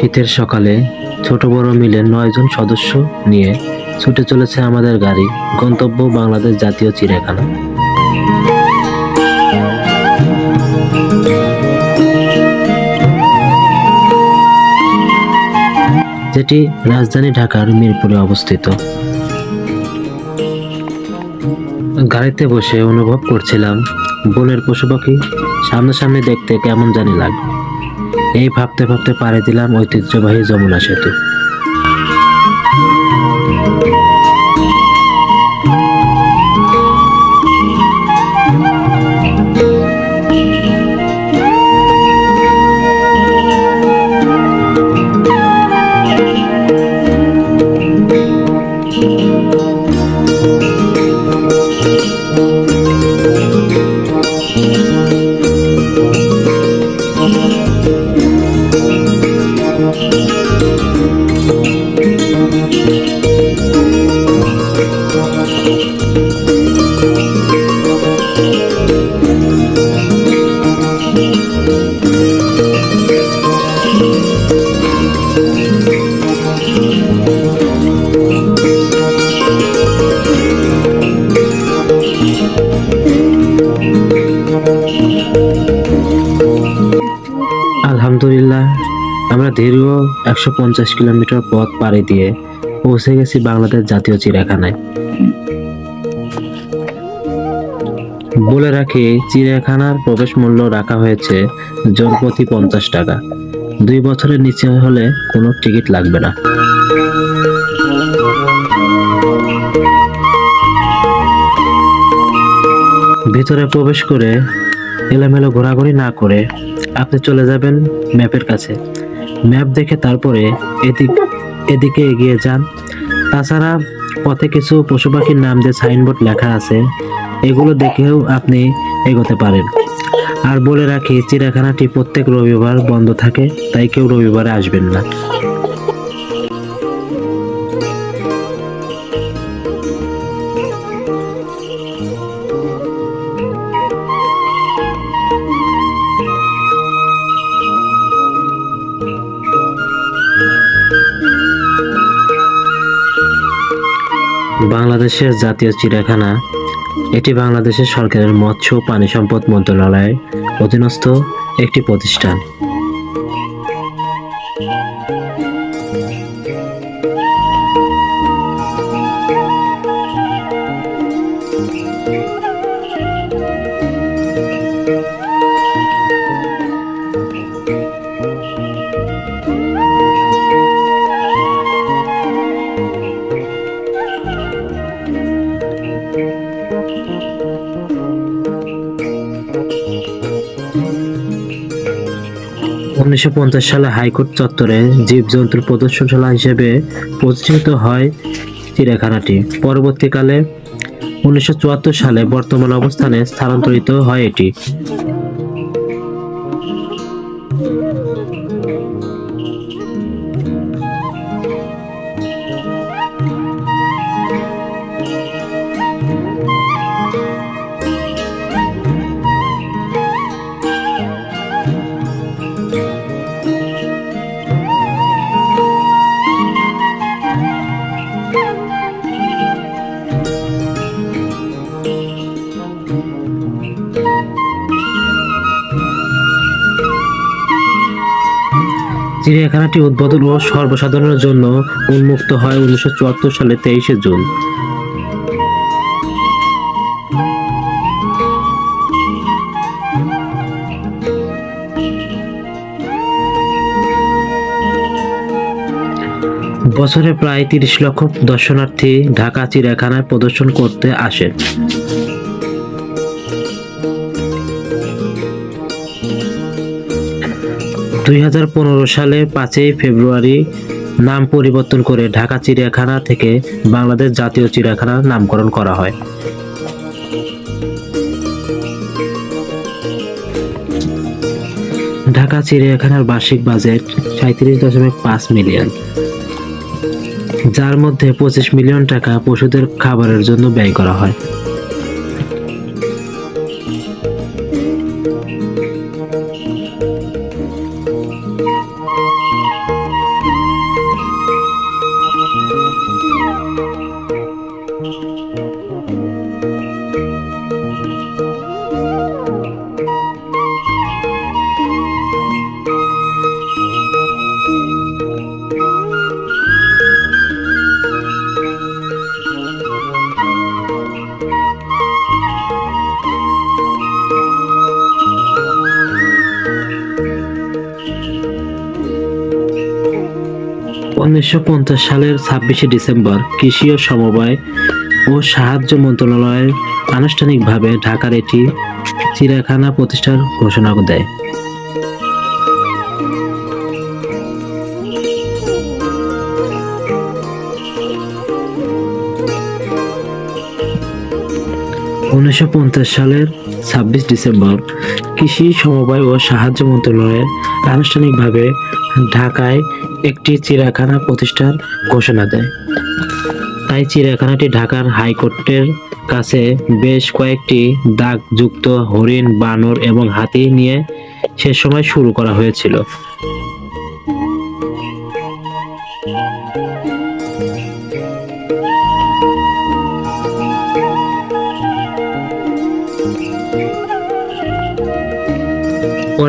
শীতের সকালে ছোট বড় মিলে নয়জন সদস্য নিয়ে ছুটে চলেছে আমাদের গাড়ি। গন্তব্য বাংলাদেশ জাতীয় চিড়িয়াখানা। যেটি রাজধানী ঢাকার মিরপুরে অবস্থিত। গাড়িতে বসে অনুভব করছিলাম বনের পশু পাখি সামনাসামনি দেখতে কেমন জানি লাগবে এই ভাবতে ভাবতে পাড়ি দিলাম ঐতিহ্যবাহী যমুনা সেতু। আমরা দীর্ঘ একশো পঞ্চাশ কিলোমিটার পথ পাড়ি দিয়ে পৌঁছে গেছি বাংলাদেশ জাতীয় চিড়িয়াখানায়। বলে রাখি, চিড়িয়াখানার প্রবেশ মূল্য রাখা হয়েছে জন প্রতি পঞ্চাশ টাকা। দুই বছরের নিচে হলে কোনো টিকিট লাগবে না। ভিতরে প্রবেশ করে এলোমেলো ঘোরাঘুরি না করে আপনি চলে যাবেন ম্যাপের কাছে। ম্যাপ দেখে তারপরে এদিক এদিকে এগিয়ে যান। তাছাড়া পথে কিছু পশু পাখির নাম দিয়ে সাইনবোর্ড লেখা আছে, এগুলো দেখেও আপনি এগোতে পারেন। আর বলে রাখি, চিড়িয়াখানাটি প্রত্যেক রবিবার বন্ধ থাকে, তাই কেউ রবিবারে আসবেন না। বাংলাদেশের জাতীয় চিড়িয়াখানা। এটি বাংলাদেশের সরকারের মৎস্য ও পানি সম্পদ মন্ত্রণালয়ের অধীনস্থ একটি প্রতিষ্ঠান। উনিশশো পঞ্চাশ সালে হাইকোর্ট চত্বরে জীবজন্তুর প্রদর্শনশালা হিসেবে প্রতিষ্ঠিত হয় চিড়িয়াখানাটি। পরবর্তীকালে উনিশশো চুয়াত্তর সালে বর্তমান অবস্থানে স্থানান্তরিত হয় এটি। চিড়িয়াখানাটি উদ্বোধন ও সর্বসাধারণের জন্য উন্মুক্ত হয় উনিশশো চুয়াত্তর সালে তেইশে জুন। বছরে প্রায় তিরিশ লক্ষ দর্শনার্থী ঢাকা চিড়িয়াখানায় প্রদর্শন করতে আসেন। দুই হাজার পনেরো সালে পাঁচই ফেব্রুয়ারি নাম পরিবর্তন করে ঢাকা চিড়িয়াখানা থেকে বাংলাদেশ জাতীয় চিড়িয়াখানা নামকরণ করা হয়। ঢাকা চিড়িয়াখানার বার্ষিক বাজেট সাঁত্রিশ দশমিক পাঁচ মিলিয়ন, যার মধ্যে পঁচিশ মিলিয়ন টাকা পশুদের খাবারের জন্য ব্যয় করা হয়। উনিশশো পঞ্চাশ সালের ছাব্বিশে ডিসেম্বর কৃষি ও সমবায় ও সাহায্য মন্ত্রণালয়ের আনুষ্ঠানিকভাবে ঢাকার এটি চিড়িয়াখানা প্রতিষ্ঠার ঘোষণা দেয়। উনিশশো পঞ্চাশ সালের ছাব্বিশ ডিসেম্বর কৃষি সমবায় ও সাহায্য মন্ত্রণালয়ের আনুষ্ঠানিকভাবে ঢাকায় একটি চিড়িয়াখানা প্রতিষ্ঠার ঘোষণা দেয়। তাই চিড়িয়াখানাটি ঢাকার হাইকোর্টের কাছে বেশ কয়েকটি দাগযুক্ত হরিণ, বানর এবং হাতি নিয়ে সে সময় শুরু করা হয়েছিল।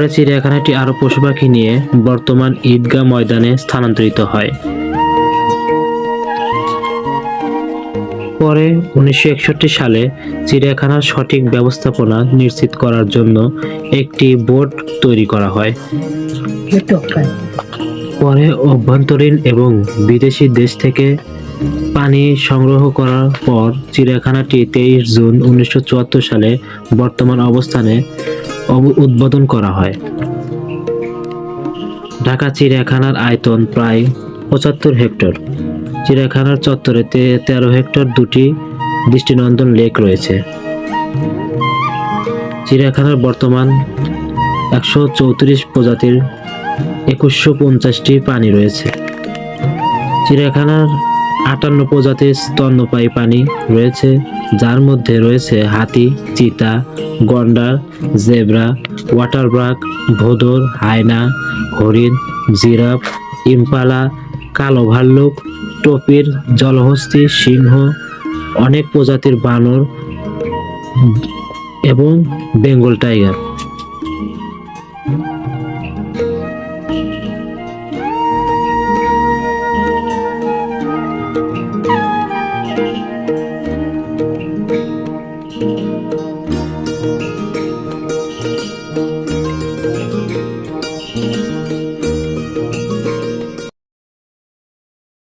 পরে চিড়িয়াখানাটি আরও পশু পাখি নিয়ে বর্তমান ঈদগাহ ময়দানে স্থানান্তরিত হয়। পরে উনিশশো একষট্টি সালে চিড়িয়াখানার সঠিক ব্যবস্থাপনা নিশ্চিত করার জন্য একটি বোর্ড তৈরি করা হয়। পরে অভ্যন্তরীণ এবং বিদেশি দেশ থেকে পানি সংগ্রহ করার পর চিড়িয়াখানাটি তেইশ জুন উনিশশো চুয়াত্তর সালে বর্তমান অবস্থানে অব- উদ্বোধন করা হয়। ঢাকা চিড়িয়াখানার আয়তন প্রায় পঁচাত্তর হেক্টর। চিড়িয়াখানার চত্বরে তেরো হেক্টর দুটি দৃষ্টিনন্দন লেক রয়েছে। চিড়িয়াখানার বর্তমান একশো চৌত্রিশ প্রজাতির একুশশো পঞ্চাশটি প্রাণী রয়েছে। চিড়িয়াখানার আটান্ন প্রজাতির স্তন্যপায়ী প্রাণী রয়েছে। যার মধ্যে রয়েছে হাতি, চিতা গন্ডার জেব্রা ওয়াটার ব্রাক ভোদর, হায়না, হরিণ, জিরাফ, ইম্পালা, কালো ভাল্লুক, টপির, জলহস্তি, সিংহ, অনেক প্রজাতির বানর এবং বেঙ্গল টাইগার।